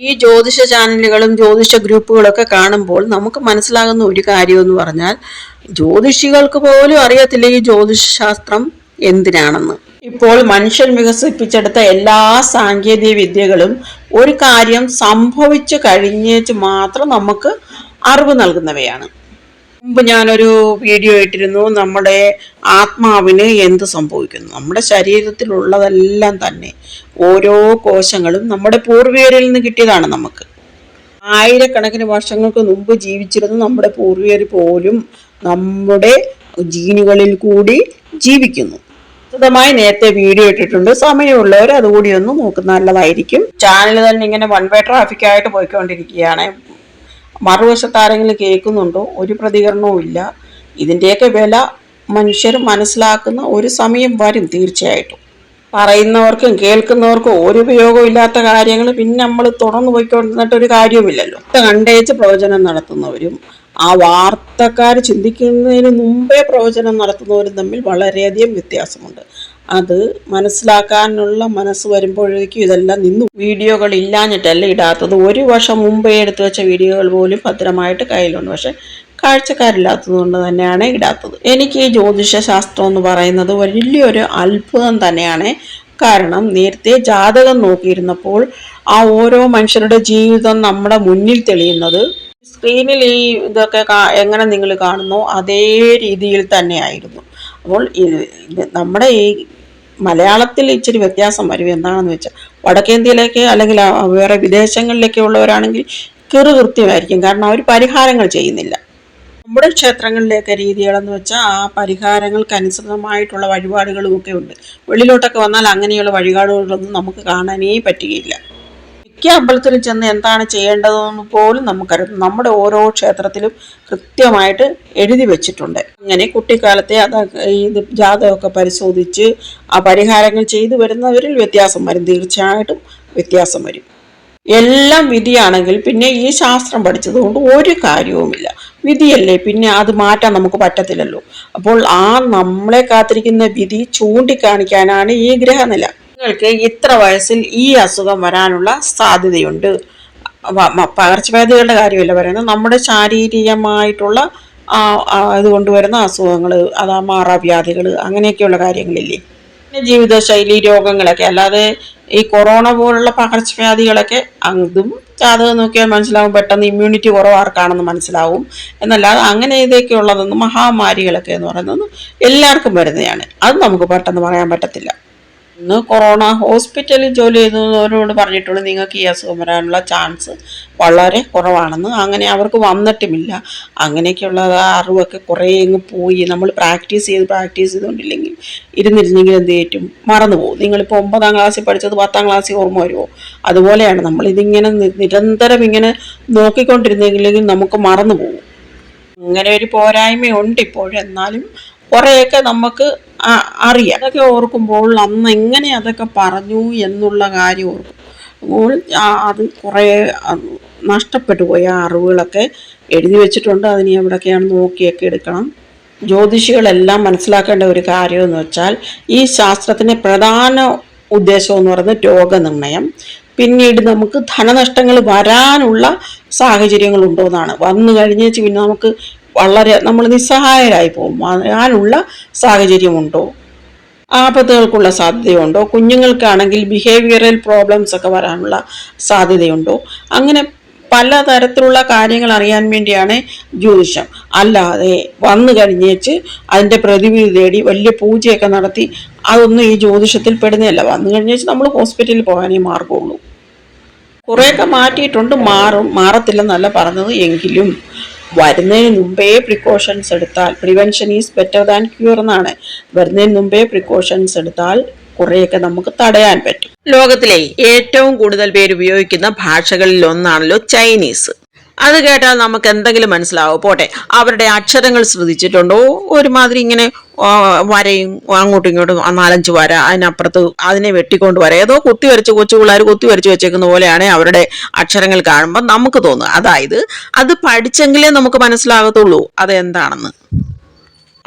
ഈ ജ്യോതിഷ ചാനലുകളും ജ്യോതിഷ ഗ്രൂപ്പുകളൊക്കെ കാണുമ്പോൾ നമുക്ക് മനസ്സിലാകുന്ന ഒരു കാര്യം എന്ന് പറഞ്ഞാൽ ജ്യോതിഷികൾക്ക് പോലും അറിയത്തില്ല ഈ ജ്യോതിഷ ശാസ്ത്രം എന്തിനാണെന്ന്. ഇപ്പോൾ മനുഷ്യൻ വികസിപ്പിച്ചെടുത്ത എല്ലാ സാങ്കേതിക വിദ്യകളും ഒരു കാര്യം സംഭവിച്ചു കഴിഞ്ഞേച്ച് മാത്രം നമുക്ക് അറിവ് നൽകുന്നവയാണ്. മുമ്പ് ഞാനൊരു വീഡിയോ ഇട്ടിരുന്നു നമ്മുടെ ആത്മാവിന് എന്ത് സംഭവിക്കുന്നു? നമ്മുടെ ശരീരത്തിലുള്ളതെല്ലാം തന്നെ ഓരോ കോശങ്ങളും നമ്മുടെ പൂർവികരിൽ നിന്ന് കിട്ടിയതാണ് നമുക്ക്. ആയിരക്കണക്കിന് വർഷങ്ങൾക്ക് മുമ്പ് ജീവിച്ചിരുന്ന നമ്മുടെ പൂർവികർ പോലും നമ്മുടെ ജീനുകളിൽ കൂടി ജീവിക്കുന്നു. വിശദമായി നേരത്തെ വീഡിയോ ഇട്ടിട്ടുണ്ട്. സമയമുള്ളവർ അതുകൂടി ഒന്ന് നോക്കുന്ന നല്ലതായിരിക്കും. ചാനൽ തന്നെ ഇങ്ങനെ വൺ വേ ട്രാഫിക്കായിട്ട് പോയിക്കൊണ്ടിരിക്കുകയാണ്. മറുവശത്ത് ആരെങ്കിലും കേൾക്കുന്നുണ്ടോ? ഒരു പ്രതികരണവും ഇല്ല. ഇതിന്റെയൊക്കെ വില മനുഷ്യർ മനസ്സിലാക്കുന്ന ഒരു സമയം വരും തീർച്ചയായിട്ടും. പറയുന്നവർക്കും കേൾക്കുന്നവർക്കും ഒരു ഉപയോഗവും ഇല്ലാത്ത കാര്യങ്ങൾ പിന്നെ നമ്മൾ തുടർന്ന് പോയിക്കൊണ്ടിരുന്നിട്ട് ഒരു കാര്യവുമില്ലല്ലോ. കണ്ടേച്ച് പ്രവചനം നടത്തുന്നവരും ആ വാർത്തക്കാർ ചിന്തിക്കുന്നതിന് മുമ്പേ പ്രവചനം നടത്തുന്നവരും തമ്മിൽ വളരെയധികം വ്യത്യാസമുണ്ട്. അത് മനസ്സിലാക്കാനുള്ള മനസ്സ് വരുമ്പോഴേക്കും ഇതെല്ലാം നിന്നു. വീഡിയോകൾ ഇല്ലാഞ്ഞിട്ടല്ല ഇടാത്തത്. ഒരു വർഷം മുമ്പേ എടുത്തു വെച്ച വീഡിയോകൾ പോലും ഭദ്രമായിട്ട് കയ്യിലുണ്ട്. പക്ഷെ കാഴ്ചക്കാരില്ലാത്തത് കൊണ്ട് തന്നെയാണ് ഇടാത്തത്. എനിക്ക് ഈ ജ്യോതിഷ ശാസ്ത്രം എന്ന് പറയുന്നത് വലിയൊരു അത്ഭുതം തന്നെയാണ്. കാരണം നേരത്തെ ജാതകം നോക്കിയിരുന്നപ്പോൾ ആ ഓരോ മനുഷ്യരുടെ ജീവിതം നമ്മുടെ മുന്നിൽ തെളിയുന്നത് സ്ക്രീനിൽ ഈ ഇതൊക്കെ എങ്ങനെ നിങ്ങൾ കാണുന്നു അതേ രീതിയിൽ തന്നെയായിരുന്നു. അപ്പോൾ നമ്മുടെ ഈ മലയാളത്തിൽ ഇച്ചിരി വ്യത്യാസം വരും. എന്താണെന്ന് വെച്ചാൽ വടക്കേന്ത്യയിലേക്ക് അല്ലെങ്കിൽ വേറെ വിദേശങ്ങളിലേക്ക് ഉള്ളവരാണെങ്കിൽ കിറു കൃത്യമായിരിക്കും. കാരണം അവർ പരിഹാരങ്ങൾ ചെയ്യുന്നില്ല. നമ്മുടെ ക്ഷേത്രങ്ങളിലേക്ക് രീതികളെന്ന് വെച്ചാൽ ആ പരിഹാരങ്ങൾക്ക് അനുസൃതമായിട്ടുള്ള വഴിപാടുകളും ഒക്കെ ഉണ്ട്. വെളിയിലോട്ടൊക്കെ വന്നാൽ അങ്ങനെയുള്ള വഴിപാടുകളൊന്നും നമുക്ക് കാണാനേ പറ്റുകയില്ല. മിക്ക അമ്പലത്തിലും ചെന്ന് എന്താണ് ചെയ്യേണ്ടതെന്ന് പോലും നമുക്കറിയാം നമ്മുടെ ഓരോ ക്ഷേത്രത്തിലും കൃത്യമായിട്ട് എഴുതി വെച്ചിട്ടുണ്ട്. അങ്ങനെ കുട്ടിക്കാലത്തെ അത് ഇത് ജാതകമൊക്കെ പരിശോധിച്ച് ആ പരിഹാരങ്ങൾ ചെയ്തു വരുന്നവരിൽ വ്യത്യാസം വരും. തീർച്ചയായിട്ടും വ്യത്യാസം വരും. എല്ലാം വിധിയാണെങ്കിൽ പിന്നെ ഈ ശാസ്ത്രം പഠിച്ചതുകൊണ്ട് ഒരു കാര്യവുമില്ല. വിധിയല്ലേ പിന്നെ അത് മാറ്റാൻ നമുക്ക് പറ്റത്തില്ലല്ലോ. അപ്പോൾ ആ നമ്മളെ കാത്തിരിക്കുന്ന വിധി ചൂണ്ടിക്കാണിക്കാനാണ് ഈ ഗ്രഹനില. നിങ്ങൾക്ക് ഇത്ര വയസ്സിൽ ഈ അസുഖം വരാനുള്ള സാധ്യതയുണ്ട്. പകർച്ചവ്യാധികളുടെ കാര്യമല്ല പറയുന്നത്. നമ്മുടെ ശാരീരികമായിട്ടുള്ള ഇത് കൊണ്ടുവരുന്ന അസുഖങ്ങൾ അതാ മാറാവ്യാധികൾ അങ്ങനെയൊക്കെയുള്ള കാര്യങ്ങളില്ലേ? പിന്നെ ജീവിതശൈലി രോഗങ്ങളൊക്കെ അല്ലാതെ ഈ കൊറോണ പോലുള്ള പകർച്ചവ്യാധികളൊക്കെ അതും ജാതകം നോക്കിയാൽ മനസ്സിലാവും. പെട്ടെന്ന് ഇമ്മ്യൂണിറ്റി കുറവാർക്കാണെന്ന് മനസ്സിലാവും. എന്നല്ലാതെ അങ്ങനെ ഇതൊക്കെ ഉള്ളതെന്ന് മഹാമാരികളൊക്കെ എന്ന് പറയുന്നത് എല്ലാവർക്കും വരുന്നതാണ്. അത് നമുക്ക് പെട്ടെന്ന് പറയാൻ പറ്റത്തില്ല. ഇന്ന് കൊറോണ ഹോസ്പിറ്റലിൽ ജോലി ചെയ്യുന്നവരോട് പറഞ്ഞിട്ടുള്ളൂ നിങ്ങൾക്ക് ഈ അസുഖം വരാനുള്ള ചാൻസ് വളരെ കുറവാണെന്ന്. അങ്ങനെ അവർക്ക് വന്നിട്ടുമില്ല. അങ്ങനെയൊക്കെയുള്ള അറിവൊക്കെ കുറേ അങ്ങ് പോയി. നമ്മൾ പ്രാക്ടീസ് ചെയ്ത് പ്രാക്ടീസ് ചെയ്തുകൊണ്ടില്ലെങ്കിൽ ഇരുന്നിരുന്നെങ്കിൽ എന്ത് ചെയ്യും? മറന്നു പോകും. നിങ്ങളിപ്പോൾ ഒമ്പതാം ക്ലാസ്സിൽ പഠിച്ചത് പത്താം ക്ലാസ്സിൽ ഓർമ്മ വരുമോ? അതുപോലെയാണ് നമ്മൾ ഇതിങ്ങനെ നിരന്തരം ഇങ്ങനെ നോക്കിക്കൊണ്ടിരുന്നെങ്കിൽ നമുക്ക് മറന്നു പോകും. അങ്ങനെ ഒരു പോരായ്മയുണ്ട് ഇപ്പോഴും എന്നാലും കുറേയൊക്കെ നമുക്ക് അറിയാം. അതൊക്കെ ഓർക്കുമ്പോൾ അന്ന് എങ്ങനെ അതൊക്കെ പറഞ്ഞു എന്നുള്ള കാര്യം ഓർക്കും. അപ്പോൾ ആ- അത് കുറേ നഷ്ടപ്പെട്ടു പോയ അറിവുകളൊക്കെ എഴുതി വെച്ചിട്ടുണ്ട്. അതിനെ എവിടെയൊക്കെയാണ് നോക്കിയൊക്കെ എടുക്കണം. ജ്യോതിഷികളെല്ലാം മനസ്സിലാക്കേണ്ട ഒരു കാര്യം എന്ന് വെച്ചാൽ ഈ ശാസ്ത്രത്തിന്റെ പ്രധാന ഉദ്ദേശം എന്ന് പറയുന്നത് രോഗനിർണയം. പിന്നീട് നമുക്ക് ധനനഷ്ടങ്ങൾ വരാനുള്ള സാഹചര്യങ്ങളുണ്ടോ എന്നാണ്. വന്നു കഴിഞ്ഞേച്ച് പിന്നെ നമുക്ക് വളരെ നമ്മൾ നിസ്സഹായരായി പോകും. ആനുള്ള സാഹചര്യമുണ്ടോ? ആപത്തുകൾക്കുള്ള സാധ്യതയുണ്ടോ? കുഞ്ഞുങ്ങൾക്കാണെങ്കിൽ ബിഹേവിയറൽ പ്രോബ്ലംസ് ഒക്കെ വരാനുള്ള സാധ്യതയുണ്ടോ? അങ്ങനെ പല തരത്തിലുള്ള കാര്യങ്ങൾ അറിയാൻ വേണ്ടിയാണ് ജ്യോതിഷം. അല്ലാതെ വന്നു കഴിഞ്ഞേച്ച് അതിന്റെ പ്രതിവിധി തേടി വലിയ പൂജയൊക്കെ നടത്തി അതൊന്നും ഈ ജ്യോതിഷത്തിൽ പെടുന്നതല്ല. വന്നു കഴിഞ്ഞേച്ച് നമ്മൾ ഹോസ്പിറ്റലിൽ പോകാനേ മാർഗമുള്ളൂ കുറേയൊക്കെ മാറ്റിയിട്ടുണ്ട്. മാറും. മാറത്തില്ലെന്നല്ല പറഞ്ഞത് എങ്കിലും. വരുന്നതിന് മുമ്പേ പ്രിക്കോഷൻസ് എടുത്താൽ prevention is better than cure എന്നാണ്. വരുന്നതിന് മുമ്പേ പ്രിക്കോഷൻസ് എടുത്താൽ കുറേയൊക്കെ നമുക്ക് തടയാൻ പറ്റും. ലോകത്തിലെ ഏറ്റവും കൂടുതൽ പേര് ഉപയോഗിക്കുന്ന ഭാഷകളിൽ ഒന്നാണല്ലോ ചൈനീസ്. അത് കേട്ടാൽ നമുക്ക് എന്തെങ്കിലും മനസ്സിലാവും. പോട്ടെ അവരുടെ അക്ഷരങ്ങൾ ശ്രദ്ധിച്ചിട്ടുണ്ടോ? ഒരുമാതിരി ഇങ്ങനെ വരയും അങ്ങോട്ടും ഇങ്ങോട്ടും നാലഞ്ച് വര അതിനപ്പുറത്ത് അതിനെ വെട്ടിക്കൊണ്ട് വര ഏതോ കുത്തി വരച്ച് കൊച്ചു പിള്ളേർ കുത്തി വരച്ച് വെച്ചേക്കുന്ന പോലെയാണ് അവരുടെ അക്ഷരങ്ങൾ കാണുമ്പോൾ നമുക്ക് തോന്നുക. അതായത് അത് പഠിച്ചെങ്കിലേ നമുക്ക് മനസ്സിലാകത്തുള്ളൂ അത് എന്താണെന്ന്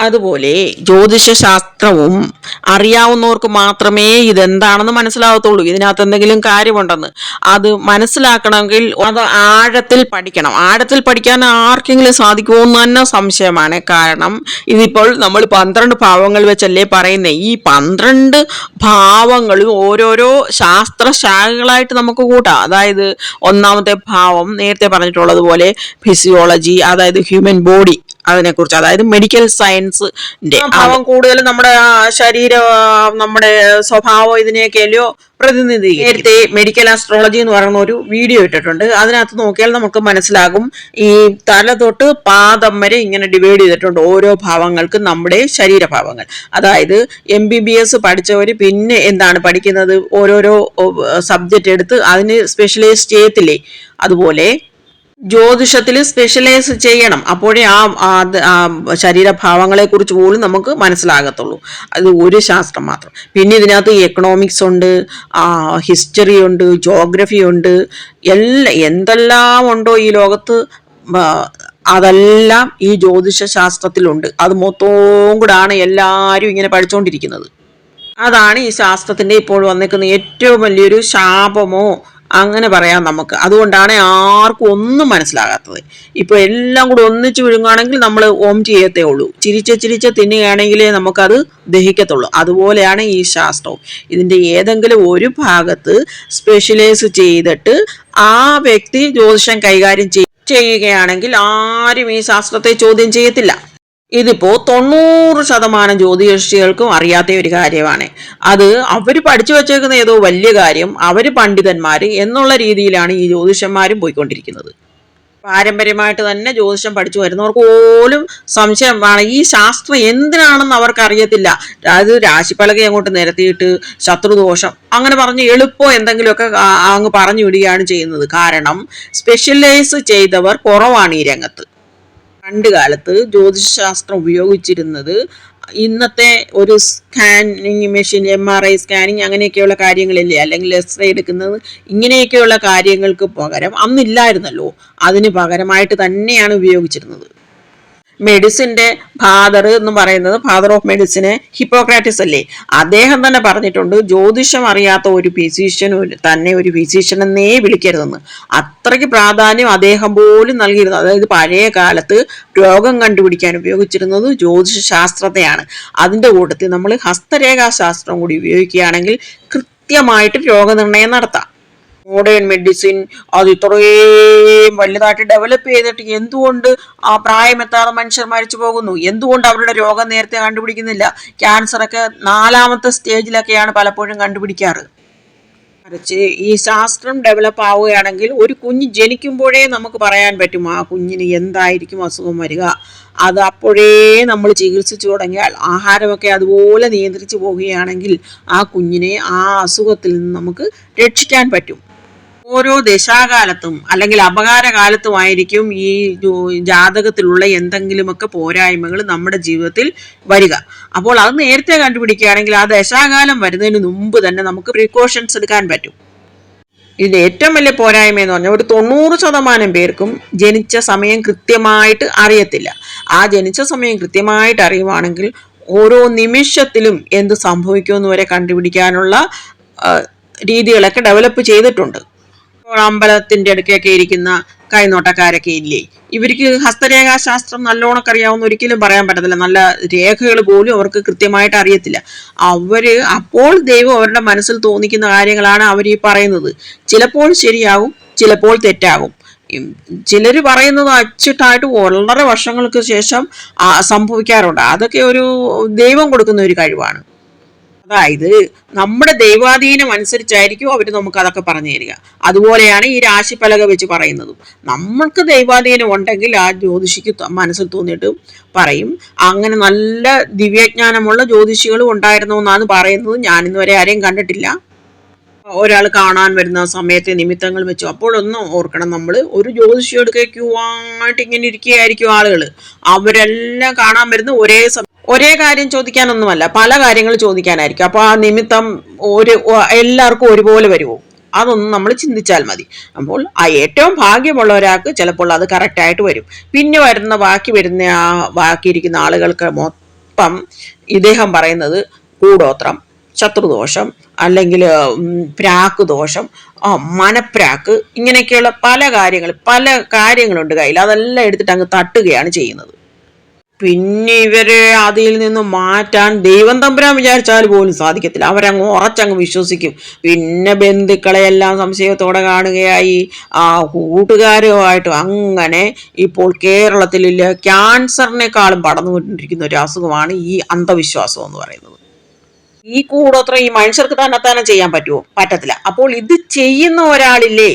അതുപോലെ ജ്യോതിഷ ശാസ്ത്രവും അറിയാവുന്നവർക്ക് മാത്രമേ ഇതെന്താണെന്ന് മനസ്സിലാവത്തുള്ളൂ. ഇതിനകത്ത് എന്തെങ്കിലും കാര്യമുണ്ടെന്ന്. അത് മനസ്സിലാക്കണമെങ്കിൽ അത് ആഴത്തിൽ പഠിക്കണം. ആഴത്തിൽ പഠിക്കാൻ ആർക്കെങ്കിലും സാധിക്കുമോ എന്ന് തന്നെ സംശയമാണ്. കാരണം ഇതിപ്പോൾ നമ്മൾ പന്ത്രണ്ട് ഭാവങ്ങൾ വെച്ചല്ലേ പറയുന്നത് ഈ പന്ത്രണ്ട് ഭാവങ്ങളും ഓരോരോ ശാസ്ത്ര ശാഖകളായിട്ട് നമുക്ക് കൂട്ടാം. അതായത് ഒന്നാമത്തെ ഭാവം നേരത്തെ പറഞ്ഞിട്ടുള്ളതുപോലെ ഫിസിയോളജി അതായത് ഹ്യൂമൻ ബോഡി അതിനെക്കുറിച്ച് അതായത് മെഡിക്കൽ സയൻസിന്റെ ഭാവം കൂടുതലും നമ്മുടെ ശരീര നമ്മുടെ സ്വഭാവം ഇതിനെയൊക്കെയല്ലോ പ്രതിനിധി നേരത്തെ മെഡിക്കൽ ആസ്ട്രോളജി എന്ന് പറയുന്ന ഒരു വീഡിയോ ഇട്ടിട്ടുണ്ട്. അതിനകത്ത് നോക്കിയാൽ നമുക്ക് മനസ്സിലാകും ഈ തല തൊട്ട് പാദം വരെ ഇങ്ങനെ ഡിവൈഡ് ചെയ്തിട്ടുണ്ട് ഓരോ ഭാവങ്ങൾക്കും നമ്മുടെ ശരീരഭാവങ്ങൾ. അതായത് എം ബി ബി എസ് പഠിച്ചവർ പിന്നെ എന്താണ് പഠിക്കുന്നത്? ഓരോരോ സബ്ജക്റ്റ് എടുത്ത് അതിന് സ്പെഷ്യലൈസ് ചെയ്യത്തില്ലേ? അതുപോലെ ജ്യോതിഷത്തിൽ സ്പെഷ്യലൈസ് ചെയ്യണം. അപ്പോഴേ ആ ശരീരഭാവങ്ങളെ കുറിച്ച് പോലും നമുക്ക് മനസ്സിലാകത്തുള്ളൂ. അത് ഒരു ശാസ്ത്രം മാത്രം. പിന്നെ ഇതിനകത്ത് എക്കണോമിക്സ് ഉണ്ട് ഹിസ്റ്ററി ഉണ്ട് ജോഗ്രഫി ഉണ്ട് എല്ലാ എന്തെല്ലാം ഉണ്ടോ ഈ ലോകത്ത് അതെല്ലാം ഈ ജ്യോതിഷ ശാസ്ത്രത്തിലുണ്ട്. അത് മൊത്തവും കൂടാണ് എല്ലാവരും ഇങ്ങനെ പഠിച്ചുകൊണ്ടിരിക്കുന്നത് അതാണ് ഈ ശാസ്ത്രത്തിന്റെ ഇപ്പോൾ വന്നേക്കുന്ന ഏറ്റവും വലിയൊരു ശാപമോ അങ്ങനെ പറയാം നമുക്ക്. അതുകൊണ്ടാണ് ആർക്കും ഒന്നും മനസ്സിലാകാത്തത്. ഇപ്പോൾ എല്ലാം കൂടി ഒന്നിച്ച് വിഴുങ്ങുകയാണെങ്കിൽ നമ്മൾ ഓം ചെയ്യത്തേ ഉള്ളൂ. ചിരിച്ച ചിരിച്ച തിന്നുകയാണെങ്കിലേ നമുക്കത് ദഹിക്കത്തുള്ളൂ. അതുപോലെയാണ് ഈ ശാസ്ത്രവും. ഇതിന്റെ ഏതെങ്കിലും ഒരു ഭാഗത്ത് സ്പെഷ്യലൈസ് ചെയ്തിട്ട് ആ വ്യക്തി ജ്യോതിഷം കൈകാര്യം ചെയ്- ചെയ്യുകയാണെങ്കിൽ ആരും ഈ ശാസ്ത്രത്തെ ചോദ്യം ചെയ്യത്തില്ല. ഇതിപ്പോ തൊണ്ണൂറ് ശതമാനം ജ്യോതിഷികൾക്കും അറിയാത്ത ഒരു കാര്യമാണ്. അത് അവർ പഠിച്ചു വച്ചേക്കുന്ന ഏതോ വലിയ കാര്യം അവർ പണ്ഡിതന്മാർ എന്നുള്ള രീതിയിലാണ് ഈ ജ്യോതിഷന്മാരും പോയിക്കൊണ്ടിരിക്കുന്നത്. പാരമ്പര്യമായിട്ട് തന്നെ ജ്യോതിഷം പഠിച്ചു വരുന്നവർക്ക് പോലും സംശയമാണ് ഈ ശാസ്ത്രം എന്തിനാണെന്ന് അവർക്ക് അറിയത്തില്ല അത് രാശിപ്പലക അങ്ങോട്ട് നിരത്തിയിട്ട് ശത്രുദോഷം അങ്ങനെ പറഞ്ഞ് എളുപ്പം എന്തെങ്കിലുമൊക്കെ അങ്ങ് പറഞ്ഞു വിടുകയാണ് ചെയ്യുന്നത്. കാരണം സ്പെഷ്യലൈസ് ചെയ്തവർ കുറവാണ് ഈ രംഗത്ത്. പണ്ട് കാലത്ത് ജ്യോതിശാസ്ത്രം ഉപയോഗിച്ചിരുന്നത് ഇന്നത്തെ ഒരു scanning machine M R I scanning അങ്ങനെയൊക്കെയുള്ള കാര്യങ്ങളില്ലേ? അല്ലെങ്കിൽ എക്സ് റേ എടുക്കുന്നത് ഇങ്ങനെയൊക്കെയുള്ള കാര്യങ്ങൾക്ക് പകരം അന്നില്ലായിരുന്നല്ലോ. അതിന് പകരമായിട്ട് തന്നെയാണ് ഉപയോഗിച്ചിരുന്നത്. മെഡിസിന്റെ ഫാദർ എന്ന് പറയുന്നത് ഫാദർ ഓഫ് മെഡിസിന് ഹിപ്പോക്രാറ്റിസ് അല്ലേ? അദ്ദേഹം തന്നെ പറഞ്ഞിട്ടുണ്ട് ജ്യോതിഷം അറിയാത്ത ഒരു ഫിസീഷ്യനും തന്നെ ഒരു ഫിസീഷ്യൻ എന്നേ വിളിക്കരുതെന്ന്. അത്രയ്ക്ക് പ്രാധാന്യം അദ്ദേഹം പോലും നൽകിയിരുന്നു. അതായത് പഴയ കാലത്ത് രോഗം കണ്ടുപിടിക്കാൻ ഉപയോഗിച്ചിരുന്നത് ജ്യോതിഷ ശാസ്ത്രത്തെയാണ് അതിന്റെ കൂട്ടത്തിൽ നമ്മൾ ഹസ്തരേഖാശാസ്ത്രം കൂടി ഉപയോഗിക്കുകയാണെങ്കിൽ കൃത്യമായിട്ട് രോഗനിർണയം നടത്താം. മോഡേൺ മെഡിസിൻ അത് ഇത്രയും വലുതായിട്ട് ഡെവലപ്പ് ചെയ്തിട്ട് എന്തുകൊണ്ട് ആ പ്രായമെത്താതെ മനുഷ്യർ മരിച്ചു പോകുന്നു? എന്തുകൊണ്ട് അവരുടെ രോഗം നേരത്തെ കണ്ടുപിടിക്കുന്നില്ല? ക്യാൻസർ ഒക്കെ നാലാമത്തെ സ്റ്റേജിലൊക്കെയാണ് പലപ്പോഴും കണ്ടുപിടിക്കാറ്. ഈ ശാസ്ത്രം ഡെവലപ്പ് ആവുകയാണെങ്കിൽ ഒരു കുഞ്ഞ് ജനിക്കുമ്പോഴേ നമുക്ക് പറയാൻ പറ്റും ആ കുഞ്ഞിന് എന്തായിരിക്കും അസുഖം വരിക? അത് അപ്പോഴേ നമ്മൾ ചികിത്സിച്ചു തുടങ്ങിയാൽ ആഹാരമൊക്കെ അതുപോലെ നിയന്ത്രിച്ചു പോവുകയാണെങ്കിൽ ആ കുഞ്ഞിനെ ആ അസുഖത്തിൽ നിന്ന് നമുക്ക് രക്ഷിക്കാൻ പറ്റും. ഓരോ ദശാകാലത്തും അല്ലെങ്കിൽ അപകാരകാലത്തുമായിരിക്കും ഈ ജാതകത്തിലുള്ള എന്തെങ്കിലുമൊക്കെ പോരായ്മകൾ നമ്മുടെ ജീവിതത്തിൽ വരിക. അപ്പോൾ അത് നേരത്തെ കണ്ടുപിടിക്കുകയാണെങ്കിൽ ആ ദശാകാലം വരുന്നതിന് മുമ്പ് തന്നെ നമുക്ക് പ്രിക്കോഷൻസ് എടുക്കാൻ പറ്റും. ഇതിന്റെ ഏറ്റവും വലിയ പോരായ്മ എന്ന് പറഞ്ഞാൽ ഒരു തൊണ്ണൂറ് ശതമാനം പേർക്കും ജനിച്ച സമയം കൃത്യമായിട്ട് അറിയത്തില്ല. ആ ജനിച്ച സമയം കൃത്യമായിട്ട് അറിയുവാണെങ്കിൽ ഓരോ നിമിഷത്തിലും എന്ത് സംഭവിക്കുമെന്ന് വരെ കണ്ടുപിടിക്കാനുള്ള രീതികളൊക്കെ ഡെവലപ്പ് ചെയ്തിട്ടുണ്ട്. അമ്പലത്തിന്റെ അടുക്കൊക്കെ ഇരിക്കുന്ന കൈനോട്ടക്കാരൊക്കെ ഇല്ലേ? ഇവർക്ക് ഹസ്തരേഖാ ശാസ്ത്രം നല്ലോണം അറിയാവുന്ന ഒരിക്കലും പറയാൻ പറ്റത്തില്ല. നല്ല രേഖകൾ പോലും അവർക്ക് കൃത്യമായിട്ട് അറിയത്തില്ല. അവർ അപ്പോൾ ദൈവം അവരുടെ മനസ്സിൽ തോന്നിക്കുന്ന കാര്യങ്ങളാണ് അവർ ഈ പറയുന്നത്. ചിലപ്പോൾ ശരിയാകും ചിലപ്പോൾ തെറ്റാകും ചിലർ പറയുന്നത് അച്ചിട്ടായിട്ട് വളരെ വർഷങ്ങൾക്ക് ശേഷം സംഭവിക്കാറുണ്ട്. അതൊക്കെ ഒരു ദൈവം കൊടുക്കുന്ന ഒരു കഴിവാണ്. അതായത് നമ്മുടെ ദൈവാധീനം അനുസരിച്ചായിരിക്കും അവർ നമുക്ക് അതൊക്കെ പറഞ്ഞു തരിക. അതുപോലെയാണ് ഈ രാശിപ്പലക വെച്ച് പറയുന്നതും. നമ്മൾക്ക് ദൈവാധീനം ഉണ്ടെങ്കിൽ ആ ജ്യോതിഷിക്ക് മനസ്സിൽ തോന്നിയിട്ട് പറയും. അങ്ങനെ നല്ല ദിവ്യജ്ഞാനമുള്ള ജ്യോതിഷികളും ഉണ്ടായിരുന്നു എന്നാണ് പറയുന്നത്. ഞാൻ ഇന്നുവരെ ആരെയും കണ്ടിട്ടില്ല. ഒരാൾ കാണാൻ വരുന്ന സമയത്തെ നിമിത്തങ്ങൾ വെച്ചു. അപ്പോഴൊന്നും ഓർക്കണം നമ്മൾ ഒരു ജ്യോതിഷിയോട് ക്യൂ ഇങ്ങനെ ഇരിക്കുകയായിരിക്കും ആളുകൾ അവരെല്ലാം കാണാൻ വരുന്ന ഒരേ സമയം ഒരേ കാര്യം ചോദിക്കാനൊന്നുമല്ല പല കാര്യങ്ങൾ ചോദിക്കാനായിരിക്കും. അപ്പോൾ ആ നിമിത്തം ഒരു എല്ലാവർക്കും ഒരുപോലെ വരുമോ അതൊന്നും നമ്മൾ ചിന്തിച്ചാൽ മതി. അപ്പോൾ ആ ഏറ്റവും ഭാഗ്യമുള്ള ഒരാൾക്ക് ചിലപ്പോൾ അത് കറക്റ്റായിട്ട് വരും. പിന്നെ വരുന്ന ബാക്കി വരുന്ന ആ ബാക്കിയിരിക്കുന്ന ആളുകൾക്ക് മൊത്തം ഇദ്ദേഹം പറയുന്നത് കൂടോത്രം ശത്രുദോഷം അല്ലെങ്കിൽ പ്രാക്ക് ദോഷം മനപ്രാക്ക് ഇങ്ങനെയൊക്കെയുള്ള പല കാര്യങ്ങൾ പല കാര്യങ്ങളുണ്ട് കയ്യിൽ. അതെല്ലാം എടുത്തിട്ട് അങ്ങ് തട്ടുകയാണ് ചെയ്യുന്നത്. പിന്നെ ഇവരെ അതിൽ നിന്ന് മാറ്റാൻ ദൈവം തമ്പുരാൻ വിചാരിച്ചാൽ പോലും സാധിക്കത്തില്ല. അവരങ്ങ് ഉറച്ചങ്ങ് വിശ്വസിക്കും. പിന്നെ ബന്ധുക്കളെയെല്ലാം സംശയത്തോടെ കാണുകയായി. ആ കൂട്ടുകാരുമായിട്ടും അങ്ങനെ ഇപ്പോൾ കേരളത്തിലില്ല. ക്യാൻസറിനേക്കാളും പടർന്നുകൊണ്ടിരിക്കുന്ന ഒരു അസുഖമാണ് ഈ അന്ധവിശ്വാസം എന്ന് പറയുന്നത്. ഈ കൂടോത്രം ഈ മനുഷ്യർക്ക് തന്നെത്താനെ ചെയ്യാൻ പറ്റുമോ പറ്റത്തില്ല. അപ്പോൾ ഇത് ചെയ്യുന്ന ഒരാളില്ലേ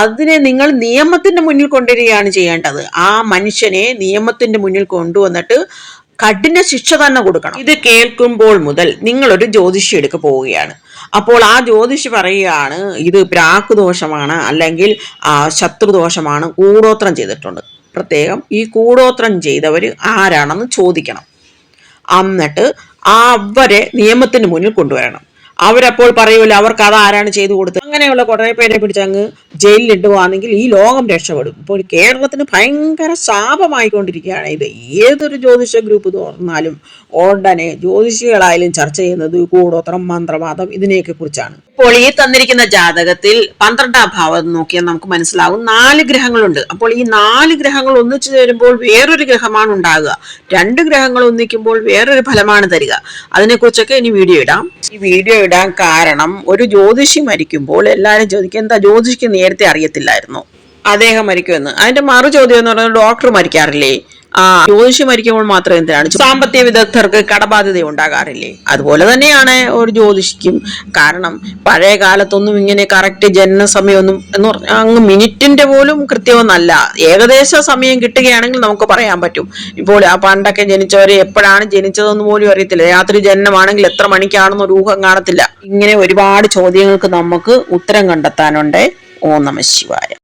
അതിനെ നിങ്ങൾ നിയമത്തിന്റെ മുന്നിൽ കൊണ്ടുവരികയാണ് ചെയ്യേണ്ടത്. ആ മനുഷ്യനെ നിയമത്തിന്റെ മുന്നിൽ കൊണ്ടുവന്നിട്ട് കഠിന ശിക്ഷ തന്നെ കൊടുക്കണം. ഇത് കേൾക്കുമ്പോൾ മുതൽ നിങ്ങളൊരു ജ്യോതിഷി എടുക്ക പോവുകയാണ്. അപ്പോൾ ആ ജ്യോതിഷി പറയുകയാണ് ഇത് പ്രാക്ക് ദോഷമാണ് അല്ലെങ്കിൽ ശത്രുദോഷമാണ് കൂടോത്രം ചെയ്തിട്ടുണ്ട്. പ്രത്യേകം ഈ കൂടോത്രം ചെയ്തവർ ആരാണെന്ന് ചോദിക്കണം. എന്നിട്ട് അവരെ നിയമത്തിന് മുന്നിൽ കൊണ്ടുവരണം. അവരപ്പോൾ പറയൂല അവർക്ക് അത് ആരാണ് ചെയ്തു കൊടുത്തത്? അങ്ങനെയുള്ള കുറേ പേരെ പിടിച്ചങ്ങ് പോകാമെങ്കിൽ ഈ ലോകം രക്ഷപ്പെടും. ഇപ്പോൾ കേരളത്തിന് ഭയങ്കര ശാപമായിക്കൊണ്ടിരിക്കുകയാണ് ഇത്. ഏതൊരു ജ്യോതിഷ ഗ്രൂപ്പ് തുറന്നാലും ഉടനെ ജ്യോതിഷികളായാലും ചർച്ച ചെയ്യുന്നത് കൂടോത്രം മന്ത്രവാദം ഇതിനെയൊക്കെ കുറിച്ചാണ്. ഇപ്പോൾ ഈ തന്നിരിക്കുന്ന ജാതകത്തിൽ പന്ത്രണ്ടാം ഭാവം നോക്കിയാൽ നമുക്ക് മനസ്സിലാവും നാല് ഗ്രഹങ്ങളുണ്ട്. അപ്പോൾ ഈ നാല് ഗ്രഹങ്ങൾ ഒന്നിച്ചു ചേരുമ്പോൾ വേറൊരു ഗ്രഹമാണ് ഉണ്ടാകുക. രണ്ട് ഗ്രഹങ്ങൾ ഒന്നിക്കുമ്പോൾ വേറൊരു ഫലമാണ് തരിക. അതിനെക്കുറിച്ചൊക്കെ ഇനി വീഡിയോ ഇടാം. ഈ വീഡിയോ ഇടാൻ കാരണം ഒരു ജ്യോതിഷി മരിക്കുമ്പോൾ എല്ലാവരും ചോദിക്കും എന്താ ജ്യോതിഷിക്ക് നേരത്തെ അറിയത്തില്ലായിരുന്നു? അദ്ദേഹം മരിക്കുമെന്ന്. അതിന്റെ മറു ചോദ്യം എന്ന് പറയുന്നത് ഡോക്ടർ മരിക്കാറില്ലേ? ജ്യോതിഷി മരിക്കുമ്പോൾ മാത്രം എന്തിനാണ്? സാമ്പത്തിക വിദഗ്ധർക്ക് കടബാധ്യത ഉണ്ടാകാറില്ലേ? അതുപോലെ തന്നെയാണ് ഒരു ജ്യോതിഷിക്കും. കാരണം പഴയ കാലത്തൊന്നും ഇങ്ങനെ കറക്റ്റ് ജനനസമയമൊന്നും എന്ന് പറഞ്ഞാൽ അങ്ങ് മിനിറ്റിന്റെ പോലും കൃത്യമൊന്നല്ല. ഏകദേശ സമയം കിട്ടുകയാണെങ്കിൽ നമുക്ക് പറയാൻ പറ്റും. ഇപ്പോൾ ആ പണ്ടൊക്കെ ജനിച്ചവരെ എപ്പോഴാണ് ജനിച്ചതെന്ന് പോലും അറിയത്തില്ല. രാത്രി ജനനമാണെങ്കിൽ എത്ര മണിക്കാണെന്ന് ഒരു ഊഹം കാണത്തില്ല. ഇങ്ങനെ ഒരുപാട് ചോദ്യങ്ങൾക്ക് നമുക്ക് ഉത്തരം കണ്ടെത്താനുണ്ട്. ഓം നമ ശിവായ.